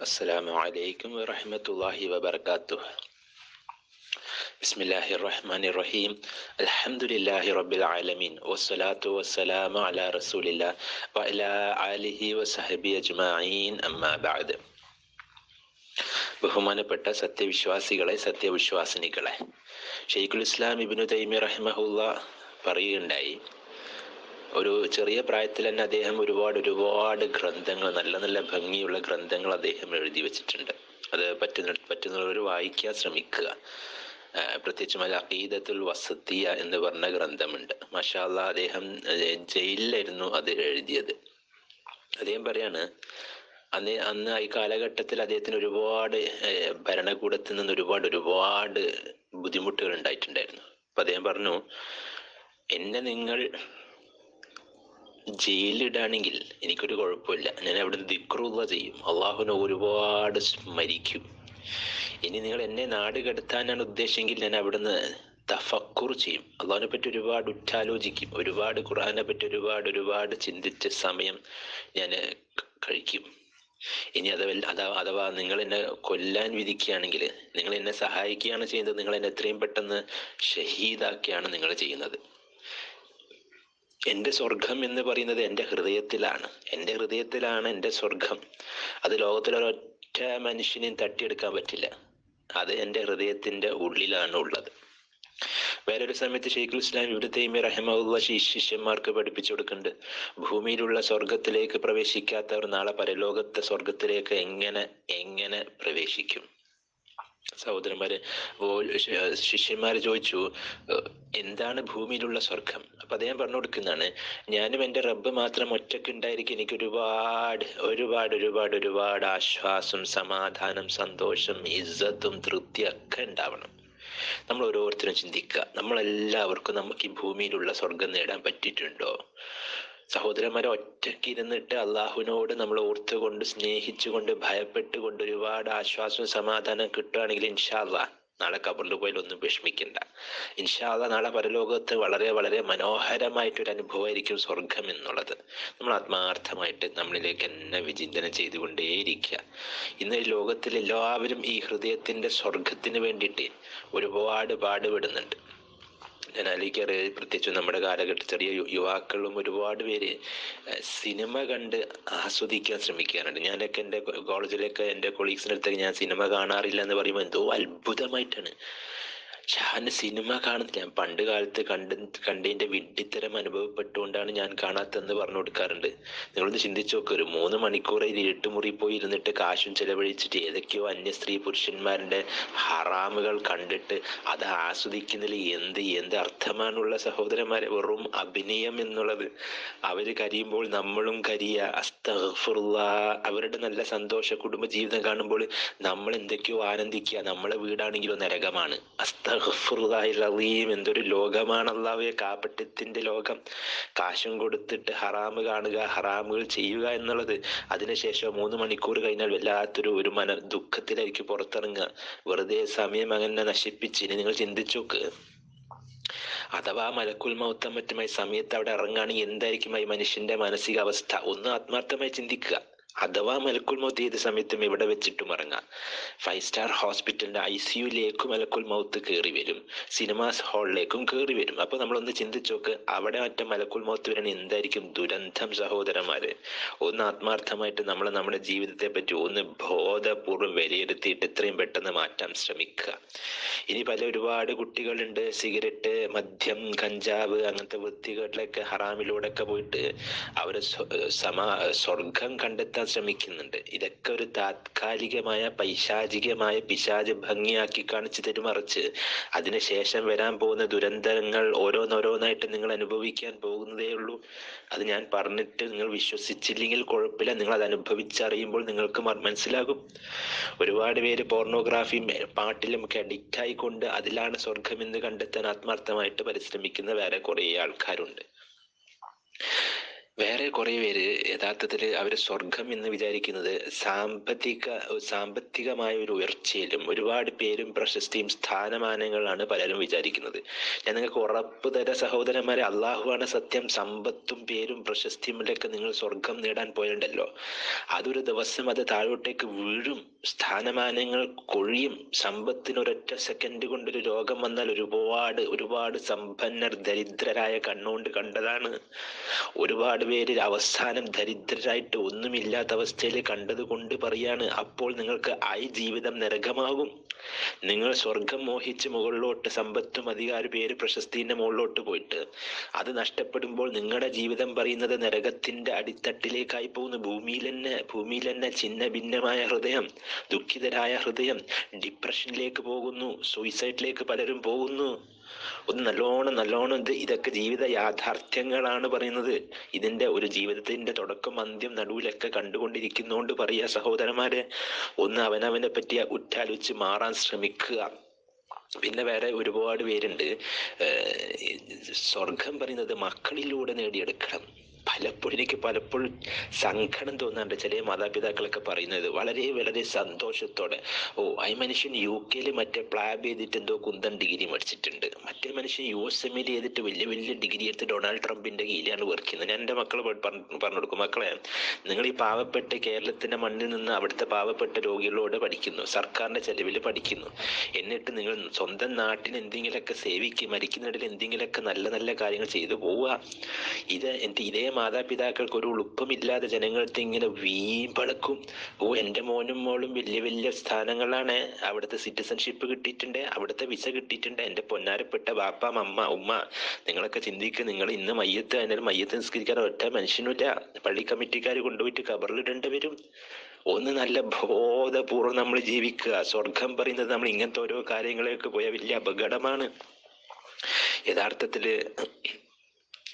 السلام عليكم ورحمة الله وبركاته بسم الله الرحمن الرحيم الحمد لله رب العالمين والصلاة والسلام على رسول الله وعلى آله وصحبه أجمعين أما بعد ബഹുമാനപ്പെട്ട സത്യവിശ്വാസികളെ സത്യവിശ്വാസിനികളെ ഷെയ്ഖുൽ ഇസ്ലാം ഇബിനു തൈമി റഹിമഹുല്ല പറയുകയുണ്ടായി ഒരു ചെറിയ പ്രായത്തിൽ തന്നെ അദ്ദേഹം ഒരുപാട് ഒരുപാട് ഗ്രന്ഥങ്ങൾ നല്ല നല്ല ഭംഗിയുള്ള ഗ്രന്ഥങ്ങൾ അദ്ദേഹം എഴുതി വെച്ചിട്ടുണ്ട്. അത് പറ്റുന്ന പറ്റുന്നവർ വായിക്കാൻ ശ്രമിക്കുക. പ്രത്യേകിച്ചും അൽ അഖീദത്തുൽ വസത്തിയ എന്ന് പറഞ്ഞ ഗ്രന്ഥമുണ്ട്. മഷാല്ല അദ്ദേഹം ജയിലിലായിരുന്നു അത് എഴുതിയത്. അദ്ദേഹം പറയാണ് അന്ന് അന്ന് ഈ കാലഘട്ടത്തിൽ അദ്ദേഹത്തിന് ഒരുപാട് ഭരണകൂടത്തിൽ നിന്ന് ഒരുപാട് ഒരുപാട് ബുദ്ധിമുട്ടുകൾ ഉണ്ടായിട്ടുണ്ടായിരുന്നു. അപ്പൊ അദ്ദേഹം പറഞ്ഞു എന്നെ നിങ്ങൾ ജയിലിടാണെങ്കിൽ എനിക്കൊരു കുഴപ്പമില്ല. ഞാൻ അവിടെ ദിക്റുള്ള ചെയ്യും. അള്ളാഹുവിനെ ഒരുപാട് സ്മരിക്കും. ഇനി നിങ്ങൾ എന്നെ നാട് കടത്താനാണ് ഉദ്ദേശമെങ്കിൽ ഞാൻ അവിടുന്ന് തഫക്കുർ ചെയ്യും. അള്ളാഹിനെ പറ്റി ഒരുപാട് ഉറ്റാലോചിക്കും. ഒരുപാട് ഖുർആനെ പറ്റി ഒരുപാട് ഒരുപാട് ചിന്തിച്ച സമയം ഞാൻ കഴിക്കും. ഇനി അതവല്ല അഥവാ അഥവാ നിങ്ങൾ എന്നെ കൊല്ലാൻ വിധിക്കുകയാണെങ്കിൽ നിങ്ങൾ എന്നെ സഹായിക്കുകയാണ് ചെയ്യുന്നത് നിങ്ങൾ എന്നെ എത്രയും പെട്ടെന്ന് ഷഹീദാക്കിയാണ് നിങ്ങൾ ചെയ്യുന്നത്. എന്റെ സ്വർഗം എന്ന് പറയുന്നത് എന്റെ ഹൃദയത്തിലാണ്. എന്റെ ഹൃദയത്തിലാണ് എന്റെ സ്വർഗം അത് ലോകത്തിലൊരൊറ്റ മനുഷ്യനെയും തട്ടിയെടുക്കാൻ പറ്റില്ല. അത് എന്റെ ഹൃദയത്തിന്റെ ഉള്ളിലാണ് ഉള്ളത്. വേറൊരു സമയത്ത് ഷെയ്ഖുൽ ഇസ്ലാം ഇവിടെ തൈമി റഹമുള്ള ശിഷ്യന്മാർക്ക് പഠിപ്പിച്ചു കൊടുക്കുന്നുണ്ട്. ഭൂമിയിലുള്ള സ്വർഗത്തിലേക്ക് പ്രവേശിക്കാത്തവർ നാളെ പരലോകത്തെ സ്വർഗത്തിലേക്ക് എങ്ങനെ എങ്ങനെ പ്രവേശിക്കും? സഹോദരന്മാര് ശിഷ്യന്മാര് ചോദിച്ചു "ഏഹ്, എന്താണ് ഭൂമിയിലുള്ള സ്വർഗം? അപ്പൊ അദ്ദേഹം പറഞ്ഞു കൊടുക്കുന്നതാണ് ഞാനും എന്റെ റബ്ബ് മാത്രം ഒറ്റയ്ക്ക് ഉണ്ടായിരിക്കും എനിക്ക് ഒരുപാട് ഒരുപാട് ഒരുപാട് ഒരുപാട് ആശ്വാസം സമാധാനം സന്തോഷം ഇജ്ജത്തും തൃപ്തി ഒക്കെ ഉണ്ടാവണം. നമ്മൾ ഓരോരുത്തരും ചിന്തിക്കുക നമ്മളെല്ലാവർക്കും നമുക്ക് ഈ ഭൂമിയിലുള്ള സ്വർഗം നേടാൻ പറ്റിയിട്ടുണ്ടോ? സഹോദരന്മാരെ ഒറ്റയ്ക്ക് ഇരുന്നിട്ട് അള്ളാഹുവിനോട് നമ്മൾ ഓർത്തുകൊണ്ട് സ്നേഹിച്ചുകൊണ്ട് ഭയപ്പെട്ടുകൊണ്ട് ഒരുപാട് ആശ്വാസവും സമാധാനം കിട്ടുകയാണെങ്കിൽ ഇൻഷാല്ല നാളെ കബറിൽ പോയാൽ ഒന്നും വിഷമിക്കണ്ട. ഇൻഷാല്ല നാളെ പരലോകത്ത് വളരെ വളരെ മനോഹരമായിട്ടൊരു അനുഭവമായിരിക്കും സ്വർഗം എന്നുള്ളത്. നമ്മൾ ആത്മാർത്ഥമായിട്ട് നമ്മളിലേക്ക് തന്നെ വിചിന്തനം ചെയ്തുകൊണ്ടേയിരിക്കുക. ഇന്ന് ലോകത്തിൽ എല്ലാവരും ഈ ഹൃദയത്തിന്റെ സ്വർഗത്തിന് വേണ്ടിയിട്ട് ഒരുപാട് പാടുപെടുന്നുണ്ട്. ഞാൻ ആലോചിക്കാറ് പ്രത്യേകിച്ച് നമ്മുടെ കാലഘട്ടത്തിൽ ചെറിയ യുവാക്കളും ഒരുപാട് പേര് സിനിമ കണ്ട് ആസ്വദിക്കാൻ ശ്രമിക്കാറുണ്ട്. ഞാനൊക്കെ എന്റെ കോളേജിലൊക്കെ എന്റെ കൊളീഗ്സിന്റെ അടുത്തൊക്കെ ഞാൻ സിനിമ കാണാറില്ല എന്ന് പറയുമ്പോൾ എന്തോ അത്ഭുതമായിട്ടാണ്. ഞാൻ സിനിമ കാണുന്നില്ല. ഞാൻ പണ്ട് കാലത്ത് കണ്ട് കണ്ടതിന്റെ വിഡ്ഢിത്തരം അനുഭവപ്പെട്ടുകൊണ്ടാണ് ഞാൻ കാണാത്തതെന്ന് പറഞ്ഞു കൊടുക്കാറുണ്ട്. നിങ്ങളൊന്ന് ചിന്തിച്ചു നോക്ക്. ഒരു മൂന്ന് മണിക്കൂർ ഈ ഇരുട്ടുമുറി പോയി ഇരുന്നിട്ട് കാശും ചെലവഴിച്ചിട്ട് ഏതൊക്കെയോ അന്യ സ്ത്രീ പുരുഷന്മാരുടെ ഹറാമുകൾ കണ്ടിട്ട് അത് ആസ്വദിക്കുന്നതിൽ എന്ത് എന്ത് അർത്ഥമാണുള്ള സഹോദരന്മാരെ? വെറും അഭിനയം എന്നുള്ളത്. അവർ കരിയുമ്പോൾ നമ്മളും കരിയ. അസ്തഫുള്ള അവരുടെ നല്ല സന്തോഷ കുടുംബ ജീവിതം കാണുമ്പോൾ നമ്മൾ എന്തൊക്കെയോ ആനന്ദിക്കുക. നമ്മളെ വീടാണെങ്കിലോ നരകമാണ്. അസ്തഗ്ഫിറുല്ലാഹിൽ എന്തൊരു ലോകമാണ് അള്ളാഹുവെ കാപട്യത്തിന്റെ ലോകം. കാശും കൊടുത്തിട്ട് ഹറാമ് കാണുക ഹറാമുകൾ ചെയ്യുക എന്നുള്ളത് അതിനുശേഷം മൂന്ന് മണിക്കൂർ കഴിഞ്ഞാൽ വല്ലാത്തൊരു ഒരു മന ദുഃഖത്തിലേക്ക് പുറത്തിറങ്ങുക. വെറുതെ സമയം അങ്ങനെ നശിപ്പിച്ച്. ഇനി നിങ്ങൾ ചിന്തിച്ചു നോക്ക്. അഥവാ മലക്കുൽ മൗത്തം മറ്റുമായി സമയത്ത് അവിടെ ഇറങ്ങുകയാണെങ്കിൽ എന്തായിരിക്കും ഈ മനുഷ്യന്റെ മാനസികാവസ്ഥ? ഒന്ന് ആത്മാർത്ഥമായി ചിന്തിക്കുക. അഥവാ മലക്കുൽ മൗത്ത് ഏത് സമയത്തും ഇവിടെ വെച്ചിട്ടും ഇറങ്ങാം. ഫൈവ് സ്റ്റാർ ഹോസ്പിറ്റലിന്റെ ഐ സിയുലേക്ക് മലക്കുൽ മൗത്ത് കയറി വരും. സിനിമാസ് ഹാളിലേക്കും കയറി വരും. അപ്പൊ നമ്മളൊന്ന് ചിന്തിച്ചു നോക്ക് അവിടെ മറ്റേ മലക്കുൽ മൗത്ത് വരണ എന്തായിരിക്കും ദുരന്തം സഹോദരന്മാര്? ഒന്ന് ആത്മാർത്ഥമായിട്ട് നമ്മൾ നമ്മുടെ ജീവിതത്തെ പറ്റി ഒന്ന് ബോധപൂർവം വിലയിരുത്തിയിട്ട് എത്രയും പെട്ടെന്ന് മാറ്റാൻ ശ്രമിക്കുക. ഇനി പല ഒരുപാട് കുട്ടികളുണ്ട്. സിഗരറ്റ് മദ്യം കഞ്ചാവ് അങ്ങനത്തെ വൃത്തികളിലൊക്കെ ഹറാമിലൂടെ ഒക്കെ പോയിട്ട് അവരെ സമാ സ്വർഗം കണ്ടെത്താൻ ശ്രമിക്കുന്നുണ്ട്. ഇതൊക്കെ ഒരു താത്കാലികമായ പൈശാചികമായ പിശാച് ഭംഗിയാക്കി കാണിച്ചു തെരുമറിച്ച് അതിനുശേഷം വരാൻ പോകുന്ന ദുരന്തങ്ങൾ ഓരോന്നോരോന്നായിട്ട് നിങ്ങൾ അനുഭവിക്കാൻ പോകുന്നതേ ഉള്ളൂ. അത് ഞാൻ പറഞ്ഞിട്ട് നിങ്ങൾ വിശ്വസിച്ചില്ലെങ്കിൽ കുഴപ്പമില്ല. നിങ്ങൾ അത് അനുഭവിച്ചറിയുമ്പോൾ നിങ്ങൾക്ക് മനസ്സിലാകും. ഒരുപാട് പേര് പോർണോഗ്രാഫിയും പാട്ടിലും ഒക്കെ അഡിക്റ്റ് ആയിക്കൊണ്ട് അതിലാണ് സ്വർഗം എന്ന് കണ്ടെത്താൻ ആത്മാർത്ഥമായിട്ട് പരിശ്രമിക്കുന്ന വേറെ കുറേ ആൾക്കാരുണ്ട്. വേറെ കുറെ പേര് യഥാർത്ഥത്തിൽ അവർ സ്വർഗം എന്ന് വിചാരിക്കുന്നത് സാമ്പത്തിക സാമ്പത്തികമായ ഒരു ഉയർച്ചയിലും ഒരുപാട് പേരും പ്രശസ്തിയും സ്ഥാനമാനങ്ങളാണ് പലരും വിചാരിക്കുന്നത്. ഞാൻ നിങ്ങൾക്ക് ഉറപ്പ് തര സഹോദരന്മാരെ അള്ളാഹുവാണ് സത്യം. സമ്പത്തും പേരും പ്രശസ്തിയുമൊക്കെ നിങ്ങൾ സ്വർഗം നേടാൻ പോയിട്ടുണ്ടല്ലോ അതൊരു ദിവസം അത് താഴോട്ടേക്ക് വീഴും. സ്ഥാനമാനങ്ങൾ കൊഴിയും. സമ്പത്തിന് ഒരൊറ്റ സെക്കൻഡ് കൊണ്ടൊരു രോഗം വന്നാൽ ഒരുപാട് ഒരുപാട് സമ്പന്നർ ദരിദ്രരായ കണ്ണുകൊണ്ട് കണ്ടതാണ്. ഒരുപാട് പേര് അവസാനം ദരിദ്രരായിട്ട് ഒന്നുമില്ലാത്ത അവസ്ഥയിൽ കണ്ടത് കൊണ്ട് പറയാണ് അപ്പോൾ നിങ്ങൾക്ക് ആയി ജീവിതം നരകമാകും. നിങ്ങൾ സ്വർഗം മോഹിച്ച് മുകളിലോട്ട് സമ്പത്തും അധികാര പേര് പ്രശസ്തിന്റെ മുകളിലോട്ട് പോയിട്ട് അത് നഷ്ടപ്പെടുമ്പോൾ നിങ്ങളുടെ ജീവിതം പറയുന്നത് നരകത്തിന്റെ അടിത്തട്ടിലേക്കായി പോകുന്നു. ഭൂമിയിൽ തന്നെ ഭൂമിയിൽ തന്നെ ചിന്ന ഭിന്നമായ ഹൃദയം ദുഃഖിതരായ ഹൃദയം ഡിപ്രഷനിലേക്ക് പോകുന്നു സൂയിസൈഡിലേക്ക് പലരും പോകുന്നു. ഒന്ന് നല്ലോണം നല്ലോണം ഇത് ഇതൊക്കെ ജീവിത യാഥാർത്ഥ്യങ്ങളാണ് പറയുന്നത്. ഇതിന്റെ ഒരു ജീവിതത്തിന്റെ തുടക്കം അന്ത്യം നടുവിലൊക്കെ കണ്ടുകൊണ്ടിരിക്കുന്നോണ്ട് പറയാ സഹോദരന്മാരെ. ഒന്ന് അവനവനെ പറ്റി ഉറ്റാലോചിച്ച് മാറാൻ ശ്രമിക്കുക. പിന്നെ വേറെ ഒരുപാട് പേരുണ്ട്. സ്വർഗം പറയുന്നത് മക്കളിലൂടെ നേടിയെടുക്കണം. പലപ്പോഴും എനിക്ക് പലപ്പോഴും സങ്കടം തോന്നാറുണ്ട്. ചില മാതാപിതാക്കളൊക്കെ പറയുന്നത് വളരെ വളരെ സന്തോഷത്തോടെ ഓ ഐ മനുഷ്യൻ യു കെയിൽ മറ്റേ പ്ലാബ് ചെയ്തിട്ട് എന്തോ കുന്തൻ ഡിഗ്രി മേടിച്ചിട്ടുണ്ട്. മറ്റേ മനുഷ്യൻ യു എസ് എമ്മിൽ ചെയ്തിട്ട് വലിയ വലിയ ഡിഗ്രി എടുത്ത് ഡൊണാൾഡ് ട്രംപിന്റെ കീഴിലാണ് ചെയ്യുന്നത്. ഞാൻ എന്റെ മക്കളെ പറഞ്ഞു കൊടുക്കും. മക്കളെ നിങ്ങൾ ഈ പാവപ്പെട്ട കേരളത്തിന്റെ മണ്ണിൽ നിന്ന് അവിടുത്തെ പാവപ്പെട്ട രോഗികളോട് പഠിക്കുന്നു. സർക്കാരിന്റെ ചെലവിൽ പഠിക്കുന്നു. എന്നിട്ട് നിങ്ങൾ സ്വന്തം നാട്ടിന് എന്തെങ്കിലുമൊക്കെ സേവിക്കുക മരിക്കുന്നിടയിൽ എന്തെങ്കിലുമൊക്കെ നല്ല നല്ല കാര്യങ്ങൾ ചെയ്തു പോവുക. ഇത് എന്റെ ഇതേ മാതാപിതാക്കൾക്ക് ഒരു ഉളുപ്പമില്ലാതെ ജനങ്ങൾക്ക് ഇങ്ങനെ വീമ്പളക്കും ഓ എന്റെ മോനും മോളും വലിയ വലിയ സ്ഥാനങ്ങളാണ്. അവിടുത്തെ സിറ്റിസൺഷിപ്പ് കിട്ടിയിട്ടുണ്ട് അവിടുത്തെ വിസ കിട്ടിയിട്ടുണ്ട്. എന്റെ പൊന്നാരപ്പെട്ട ബാപ്പ അമ്മ ഉമ്മ നിങ്ങളൊക്കെ ചിന്തിക്കുക നിങ്ങൾ ഇന്ന് മയ്യത്ത് അതിന് മയ്യത്ത് നിസ്കരിക്കാൻ ഒറ്റ മനുഷ്യനുമില്ല. പള്ളി കമ്മിറ്റിക്കാർ കൊണ്ടുപോയിട്ട് കബറിലിടേണ്ടി വരും ഒന്ന് നല്ല ബോധപൂർവം നമ്മൾ ജീവിക്കുക. സ്വർഗം പറയുന്നത് നമ്മൾ ഇങ്ങനത്തെ ഓരോ കാര്യങ്ങളിലേക്ക് പോയ വലിയ അപകടമാണ്. യഥാർത്ഥത്തിൽ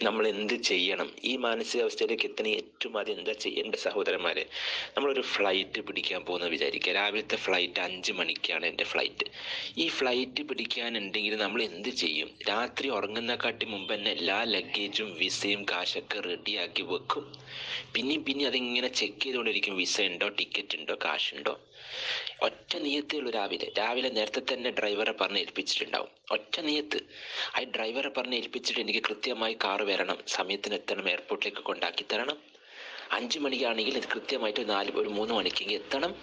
നമ്മൾ എന്ത് ചെയ്യണം? ഈ മാനസികാവസ്ഥയിലേക്ക് എത്തണ ഏറ്റവും ആദ്യം എന്താ ചെയ്യേണ്ട സഹോദരന്മാരെ? നമ്മളൊരു ഫ്ലൈറ്റ് പിടിക്കാൻ പോകുന്ന വിചാരിക്കുക. രാവിലത്തെ ഫ്ലൈറ്റ് അഞ്ച് മണിക്കാണ് എന്റെ ഫ്ലൈറ്റ് ഈ ഫ്ലൈറ്റ് പിടിക്കാനുണ്ടെങ്കിൽ നമ്മൾ എന്ത് ചെയ്യും? രാത്രി ഉറങ്ങുന്നക്കാട്ടി മുമ്പ് തന്നെ എല്ലാ ലഗേജും വിസയും കാശൊക്കെ റെഡിയാക്കി വെക്കും. പിന്നെയും പിന്നെ അതിങ്ങനെ ചെക്ക് ചെയ്തുകൊണ്ടിരിക്കും. വിസ ഉണ്ടോ? ടിക്കറ്റ് ഉണ്ടോ? കാശുണ്ടോ ഒറ്റ നിയത്തേ രാവിലെ. രാവിലെ നേരത്തെ തന്നെ ഡ്രൈവറെ പറഞ്ഞ് ഏൽപ്പിച്ചിട്ടുണ്ടാവും. ഒറ്റ നിയത്ത്. ആ ഡ്രൈവറെ പറഞ്ഞ് ഏൽപ്പിച്ചിട്ട് എനിക്ക് കൃത്യമായി കാറ് വരണം. സമയത്തിന് എത്തണം എയർപോർട്ടിലേക്ക് കൊണ്ടാക്കി തരണം. അഞ്ചു മണിക്കാണെങ്കിൽ ഇത് കൃത്യമായിട്ട് നാല് ഒരു മൂന്ന് മണിക്കെങ്കിൽ എത്തണം.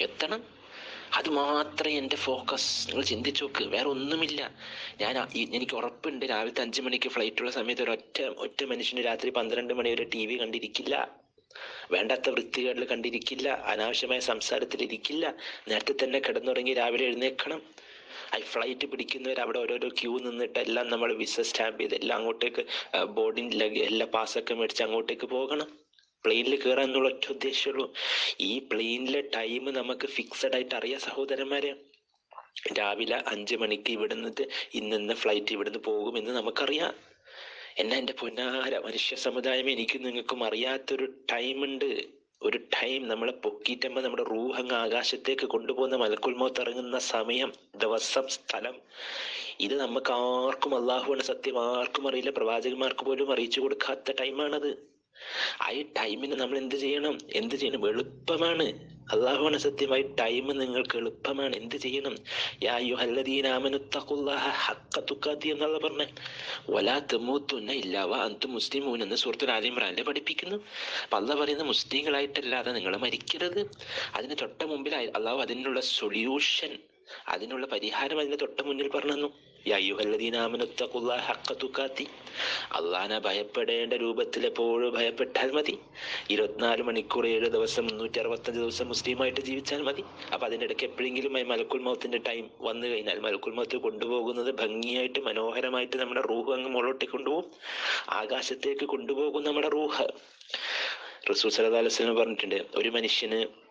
എത്തണം. അത് മാത്രമേ എന്റെ ഫോക്കസ് നിങ്ങൾ ചിന്തിച്ചു നോക്ക്. വേറെ ഒന്നുമില്ല. ഞാൻ എനിക്ക് ഉറപ്പുണ്ട്. രാവിലത്തെ അഞ്ചു മണിക്ക് ഫ്ലൈറ്റുള്ള സമയത്ത് ഒരു ഒറ്റ മനുഷ്യന് രാത്രി പന്ത്രണ്ട് മണി വരെ ടി വി കണ്ടിരിക്കില്ല. വേണ്ടാത്ത വൃത്തികേടിൽ കണ്ടിരിക്കില്ല. അനാവശ്യമായ സംസാരത്തിൽ ഇരിക്കില്ല നേരത്തെ തന്നെ കിടന്നുറങ്ങി രാവിലെ എഴുന്നേൽക്കണം. ഫ്ലൈറ്റ് പിടിക്കുന്നവർ അവിടെ ഓരോരോ ക്യൂ നിന്നിട്ട് എല്ലാം നമ്മൾ വിസ സ്റ്റാമ്പ് ചെയ്ത് എല്ലാം അങ്ങോട്ടേക്ക് ബോർഡിംഗ് ലഗ് എല്ലാ പാസ്സൊക്കെ മേടിച്ച് അങ്ങോട്ടേക്ക് പോകണം. പ്ലെയിനിൽ കയറാൻ എന്നുള്ള ഒറ്റ ഉദ്ദേശമുള്ളൂ ഈ പ്ലെയിനിലെ ടൈം നമുക്ക് ഫിക്സഡ് ആയിട്ട് അറിയാം സഹോദരന്മാരെ. രാവിലെ അഞ്ച് മണിക്ക് ഇവിടുന്ന് ഇന്നിന്ന ഫ്ലൈറ്റ് ഇവിടുന്ന് പോകുമെന്ന് നമുക്കറിയാം. എന്നാ എന്റെ പൊന്നാര മനുഷ്യ സമുദായം എനിക്കും നിങ്ങൾക്കും അറിയാത്തൊരു ടൈമുണ്ട് ഒരു ടൈം നമ്മളെ പൊക്കിയിട്ടമ്പോ നമ്മുടെ റൂഹ് അങ്ങ് ആകാശത്തേക്ക് കൊണ്ടുപോകുന്ന മലക്കുൽമോത്ത് ഇറങ്ങുന്ന സമയം ദിവസം സ്ഥലം ഇത് നമുക്ക് ആർക്കും അള്ളാഹുവാണ് സത്യം ആർക്കും അറിയില്ല. പ്രവാചകന്മാർക്ക് പോലും അറിയിച്ചു കൊടുക്കാത്ത ടൈമാണത് ആ ഈ ടൈമിന് നമ്മൾ എന്ത് ചെയ്യണം? എന്ത് ചെയ്യണം? എളുപ്പമാണ് അള്ളാഹുവാണ് സത്യമായി ടൈം നിങ്ങൾക്ക് എളുപ്പമാണ്. എന്ത് ചെയ്യണം? യാ എന്നുള്ള പറഞ്ഞ. വലാ ഇല്ലാവ അന്തു മുസ്ലിമൂൻ എന്ന് സുഹൃത്തു ആലിമ്രാനിലെ പഠിപ്പിക്കുന്നു. അപ്പൊ അള്ളാഹ് പറയുന്ന മുസ്ലിങ്ങളായിട്ടല്ലാതെ നിങ്ങൾ മരിക്കരുത്. അതിന് തൊട്ട മുമ്പിൽ അള്ളാഹു അതിനുള്ള സൊല്യൂഷൻ അതിനുള്ള പരിഹാരം അതിന് തൊട്ട മുന്നിൽ പറഞ്ഞു അള്ളാനെ ഭയപ്പെടേണ്ട രൂപത്തിൽ എപ്പോഴും ഭയപ്പെട്ടാൽ മതി. ഇരുപത്തിനാല് മണിക്കൂർ ഏഴ് ദിവസം മുന്നൂറ്റി അറുപത്തഞ്ച് ദിവസം മുസ്ലിമായിട്ട് ജീവിച്ചാൽ മതി. അപ്പൊ അതിന്റെ ഇടയ്ക്ക് എപ്പോഴെങ്കിലും മലക്കുൽ മൗത്തിന്റെ ടൈം വന്നു കഴിഞ്ഞാൽ മലക്കുൽ മൗത്ത് കൊണ്ടുപോകുന്നത് ഭംഗിയായിട്ട് മനോഹരമായിട്ട് നമ്മുടെ റൂഹ് അങ്ങ് മുകളോട്ടേക്ക് കൊണ്ടുപോകും. ആകാശത്തേക്ക് കൊണ്ടുപോകും നമ്മുടെ റൂഹ്. റസൂൽ സല്ലല്ലാഹു അലൈഹി പറഞ്ഞിട്ടുണ്ട് ഒരു മനുഷ്യന്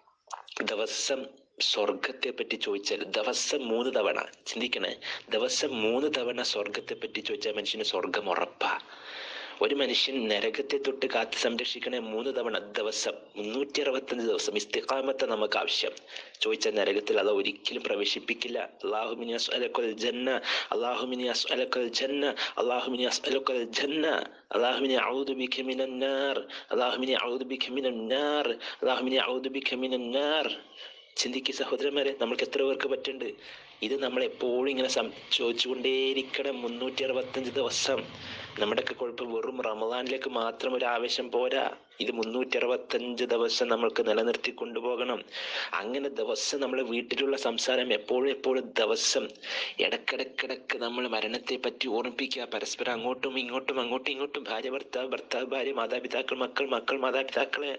ദിവസം സ്വർഗത്തെ പറ്റി ചോദിച്ചാൽ ദിവസം മൂന്ന് തവണ. ചിന്തിക്കണേ. ദിവസം മൂന്ന് തവണ സ്വർഗത്തെ പറ്റി ചോദിച്ചാൽ മനുഷ്യന് സ്വർഗം ഉറപ്പാ. ഒരു മനുഷ്യൻ നരകത്തെ തൊട്ട് കാത്തു സംരക്ഷിക്കണേ മൂന്ന് തവണ ദിവസം മുന്നൂറ്റി അറുപത്തഞ്ച് ദിവസം ഇസ്തിഖാമത്ത് നമുക്ക് ആവശ്യം. ചോദിച്ച നരകത്തിൽ അത് ഒരിക്കലും പ്രവേശിപ്പിക്കില്ല. അള്ളാഹുമിനി അസ്അലക്കൽ ജന്ന അള്ളാഹുമിനി അസ്അലക്കൽ ജന്ന അള്ളാഹുമിനി അസ്അലക്കൽ ജന്ന അള്ളാഹുമിനി ഔദുബി ബിക മിനൻ നാർ അള്ളാഹുമിനി ഔദുബി ബിക മിനൻ നാർ അള്ളാഹുമിനി ഔദുബി ബിക മിനൻ നാർ. ചിന്തിക്ക് സഹോദരന്മാരെ നമ്മൾക്ക് എത്ര പേർക്ക് പറ്റുന്നുണ്ട്? ഇത് നമ്മൾ എപ്പോഴും ഇങ്ങനെ സം ചോദിച്ചുകൊണ്ടേയിരിക്കണം മുന്നൂറ്റി അറുപത്തഞ്ച് ദിവസം. നമ്മുടെയൊക്കെ കുഴപ്പം വെറും റമദാനിലേക്ക് മാത്രം ഒരു ആവേശം പോരാ. ഇത് മുന്നൂറ്റി അറുപത്തഞ്ച് ദിവസം നമ്മൾക്ക് നിലനിർത്തി കൊണ്ടുപോകണം. അങ്ങനെ ദിവസം നമ്മൾ വീട്ടിലുള്ള സംസാരം എപ്പോഴും എപ്പോഴും ദിവസം ഇടക്കിടക്കിടക്ക് നമ്മൾ മരണത്തെ പറ്റി ഓർമ്മിപ്പിക്കുക. പരസ്പരം അങ്ങോട്ടും ഇങ്ങോട്ടും അങ്ങോട്ടും ഇങ്ങോട്ടും ഭാര്യ ഭർത്താവ് ഭർത്താവ് ഭാര്യ മാതാപിതാക്കൾ മക്കൾ മക്കൾ മാതാപിതാക്കളെ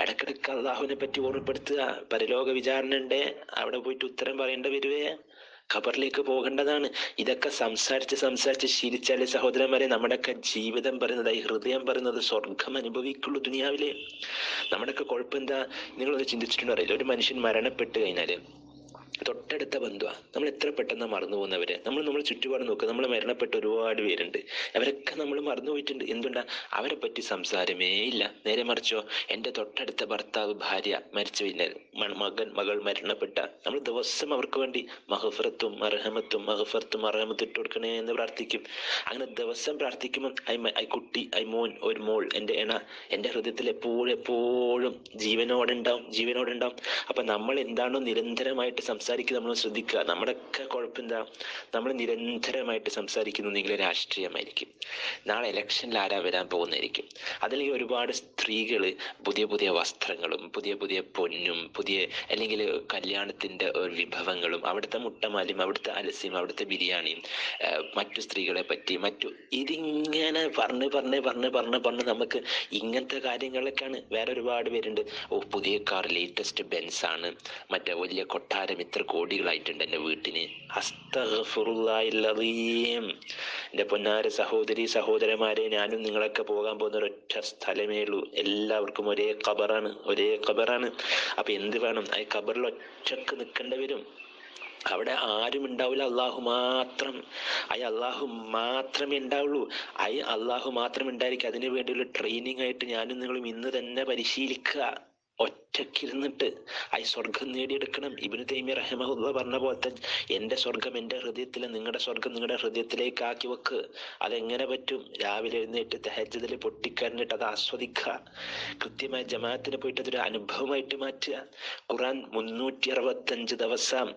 ഇടക്കിടക്ക് അള്ളാഹുവിനെ പറ്റി ഓർമ്മപ്പെടുത്തുക. പരലോക വിചാരണ ഉണ്ട് അവിടെ പോയിട്ട് ഉത്തരം പറയേണ്ടി വരുവേ. ഖബറിലേക്ക് പോകേണ്ടതാണ്. ഇതൊക്കെ സംസാരിച്ച് സംസാരിച്ച് ശീലിച്ചാലേ സഹോദരന്മാരെ നമ്മുടെയൊക്കെ ജീവിതം പറയുന്നത് ഈ ഹൃദയം പറയുന്നത് സ്വർഗം അനുഭവിക്കുള്ളൂ ദുനിയാവിലെ. നമ്മുടെയൊക്കെ കുഴപ്പം എന്താ? നിങ്ങളൊന്ന് ചിന്തിച്ചിട്ടുണ്ടോ അറിയില്ല. ഒരു മനുഷ്യൻ മരണപ്പെട്ട് കഴിഞ്ഞാൽ തൊട്ടടുത്ത ബന്ധുവാ. നമ്മൾ എത്ര പെട്ടെന്ന് മറന്നു പോകുന്നവരെ നമ്മൾ നമ്മൾ ചുറ്റുപാട് നോക്കുക നമ്മൾ മരണപ്പെട്ട ഒരുപാട് പേരുണ്ട്. അവരൊക്കെ നമ്മൾ മറന്നു പോയിട്ടുണ്ട്. എന്തുകൊണ്ടാ? അവരെ പറ്റി സംസാരമേ ഇല്ല. നേരെ മറിച്ചോ എന്റെ തൊട്ടടുത്ത ഭർത്താവ് ഭാര്യ മരിച്ചു കഴിഞ്ഞാൽ മകൻ മകൾ മരണപ്പെട്ട. നമ്മൾ ദിവസം അവർക്ക് വേണ്ടി മഹഫറത്തും അർഹമത്തും മഹഫറത്തും അർഹമത്തും ഇട്ട് കൊടുക്കണേ എന്ന് പ്രാർത്ഥിക്കും. അങ്ങനെ ദിവസം പ്രാർത്ഥിക്കുമ്പോൾ ഐ ഐ കുട്ടി ഐ മോൻ ഒരു മോൾ എന്റെ എണ എന്റെ ഹൃദയത്തിൽ എപ്പോഴും എപ്പോഴും ജീവനോടെ ഉണ്ടാവും ജീവനോടെ ഉണ്ടാവും. അപ്പൊ നമ്മൾ എന്താണോ നിരന്തരമായിട്ട് സംസാരിക്കുക നമ്മൾ ശ്രദ്ധിക്കുക. നമ്മുടെയൊക്കെ കുഴപ്പം എന്താ? നമ്മൾ നിരന്തരമായിട്ട് സംസാരിക്കുന്നെങ്കിൽ രാഷ്ട്രീയമായിരിക്കും. നാളെ ഇലക്ഷനിൽ ആരാ വരാൻ പോകുന്നതായിരിക്കും. അതല്ലെങ്കിൽ ഒരുപാട് സ്ത്രീകൾ പുതിയ പുതിയ വസ്ത്രങ്ങളും പുതിയ പുതിയ പൊന്നും പുതിയ അല്ലെങ്കിൽ കല്യാണത്തിന്റെ ഒരു വിഭവങ്ങളും അവിടുത്തെ മുട്ടമാലിയും അവിടുത്തെ അലസ്യം അവിടുത്തെ ബിരിയാണിയും മറ്റു സ്ത്രീകളെ പറ്റി മറ്റു ഇതിങ്ങനെ പറഞ്ഞ് പറഞ്ഞ് പറഞ്ഞ് പറഞ്ഞ് പറഞ്ഞ് നമുക്ക് ഇങ്ങനത്തെ കാര്യങ്ങളൊക്കെയാണ് വേറെ ഒരുപാട് പേരുണ്ട്. ഓ പുതിയ കാർ ലേറ്റസ്റ്റ് ബെൻസ് ആണ്. മറ്റേ വലിയ കൊട്ടാരം ഇത്ര കോടികളായിട്ടുണ്ട് എന്റെ വീട്ടിന്. അസ്തഗ്ഫിറുല്ലാഹിൽ എന്റെ പൊന്നാര സഹോദരി സഹോദരന്മാരെ ഞാനും നിങ്ങളൊക്കെ പോകാൻ പോകുന്ന ഒരൊറ്റ സ്ഥലമേ ഉള്ളൂ. എല്ലാവർക്കും ഒരേ ഖബറാണ് ഒരേ ഖബറാണ്. അപ്പൊ എന്ത് വേണം? ആ ഖബറിൽ ഒറ്റയ്ക്ക് നിൽക്കേണ്ടി വരും. അവിടെ ആരും ഉണ്ടാവില്ല അള്ളാഹു മാത്രം. അയ അള്ളാഹു മാത്രമേ ഉണ്ടാവുള്ളൂ. അയ അള്ളാഹു മാത്രം ഉണ്ടായിരിക്കും. അതിനു വേണ്ടിയുള്ള ട്രെയിനിങ് ആയിട്ട് ഞാനും നിങ്ങളും ഇന്ന് തന്നെ പരിശീലിക്കുക. ഒറ്റക്കിരുന്നിട്ട് ഐ സ്വർഗം നേടിയെടുക്കണം. ഇബിന് തൈമി റഹ്മഹുല്ല പറഞ്ഞ പോലത്തെ എന്റെ സ്വർഗം എന്റെ ഹൃദയത്തിൽ നിങ്ങളുടെ സ്വർഗം നിങ്ങളുടെ ഹൃദയത്തിലേക്ക് ആക്കി വെക്ക് അതെങ്ങനെ പറ്റും? രാവിലെ എഴുന്നേറ്റ് തെഹജതിൽ പൊട്ടിക്കരഞ്ഞിട്ട് അത് ആസ്വദിക്കുക. കൃത്യമായി ജമാഅത്തിന് പോയിട്ട് അതൊരു അനുഭവമായിട്ട് മാറ്റുക. ഖുറാൻ മുന്നൂറ്റി അറുപത്തഞ്ച് ദിവസം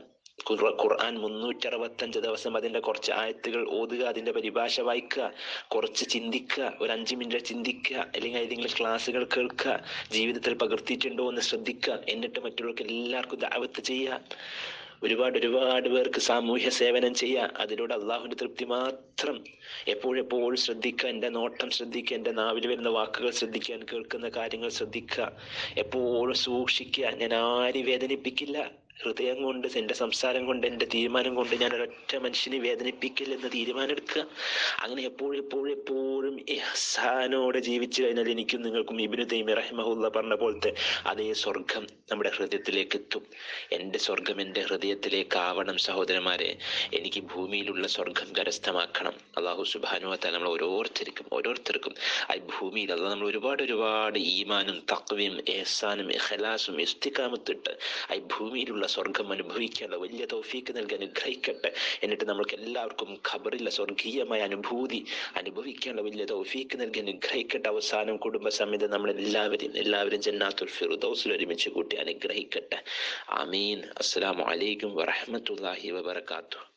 ഖുർആൻ മുന്നൂറ്റി അറുപത്തഞ്ച് ദിവസം അതിന്റെ കുറച്ച് ആയത്തുകൾ ഓതുക അതിന്റെ പരിഭാഷ വായിക്കുക കുറച്ച് ചിന്തിക്കുക ഒരു അഞ്ച് മിനിറ്റ് ചിന്തിക്കുക അല്ലെങ്കിൽ ഏതെങ്കിലും ക്ലാസ്സുകൾ കേൾക്കുക ജീവിതത്തിൽ പകർത്തിയിട്ടുണ്ടോ എന്ന് ശ്രദ്ധിക്കുക എന്നിട്ട് മറ്റുള്ളവർക്ക് എല്ലാവർക്കും ദാവത്ത് ചെയ്യുക. ഒരുപാട് ഒരുപാട് പേർക്ക് സാമൂഹ്യ സേവനം ചെയ്യുക. അതിലൂടെ അള്ളാഹുവിന്റെ തൃപ്തി മാത്രം എപ്പോഴെപ്പോഴും ശ്രദ്ധിക്കുക. എന്റെ നോട്ടം ശ്രദ്ധിക്കുക. എന്റെ നാവിൽ വരുന്ന വാക്കുകൾ ശ്രദ്ധിക്കാൻ കേൾക്കുന്ന കാര്യങ്ങൾ ശ്രദ്ധിക്കുക. എപ്പോഴും സൂക്ഷിക്കുക. ഞാൻ ആരും വേദനിപ്പിക്കില്ല. ഹൃദയം കൊണ്ട് എന്റെ സംസാരം കൊണ്ട് എന്റെ തീരുമാനം കൊണ്ട് ഞാൻ ഒരൊറ്റ മനുഷ്യനെ വേദനിപ്പിക്കില്ലെന്ന് തീരുമാനം എടുക്കുക അങ്ങനെ എപ്പോഴും എപ്പോഴും എപ്പോഴും ഇഹ്സാനോടെ ജീവിച്ചു കഴിഞ്ഞാൽ എനിക്കും നിങ്ങൾക്കും ഇബിനു തൈമി റഹ്മഹുല്ല പറഞ്ഞ പോലത്തെ അതേ സ്വർഗം നമ്മുടെ ഹൃദയത്തിലേക്ക് എത്തും. എന്റെ സ്വർഗം എന്റെ ഹൃദയത്തിലേക്ക് ആവണം സഹോദരന്മാരെ. എനിക്ക് ഭൂമിയിലുള്ള സ്വർഗം കരസ്ഥമാക്കണം. അള്ളാഹു സുബാനുവത്ത നമ്മൾ ഓരോരുത്തർക്കും ഓരോരുത്തർക്കും ആ ഭൂമിയിൽ അത് നമ്മൾ ഒരുപാട് ഒരുപാട് ഈമാനും തക്വയും എഹ്സാനും ഇഖലാസും ഇസ്തിക്കാമത്തിട്ട് ആ ഭൂമിയിലുള്ള സ്വർഗം അനുഭവിക്കാനുള്ള വലിയ തൗഫീക്ക് നൽകി അനുഗ്രഹിക്കട്ടെ. എന്നിട്ട് നമ്മൾക്ക് എല്ലാവർക്കും ഖബറിലെ സ്വർഗീയമായ അനുഭൂതി അനുഭവിക്കാനുള്ള വലിയ തൗഫീക്ക് നൽകി അനുഗ്രഹിക്കട്ടെ. അവസാനം കുടുംബസമേതം നമ്മളെല്ലാവരെയും എല്ലാവരും ജന്നാത്തുൽ ഫിറുദൗസിൽ ഒരുമിച്ച് കൂട്ടി അനുഗ്രഹിക്കട്ടെ. ആമീൻ. അസ്സലാമു അലൈക്കും വറഹ്മത്തുള്ളാഹി വബറകാതുഹു.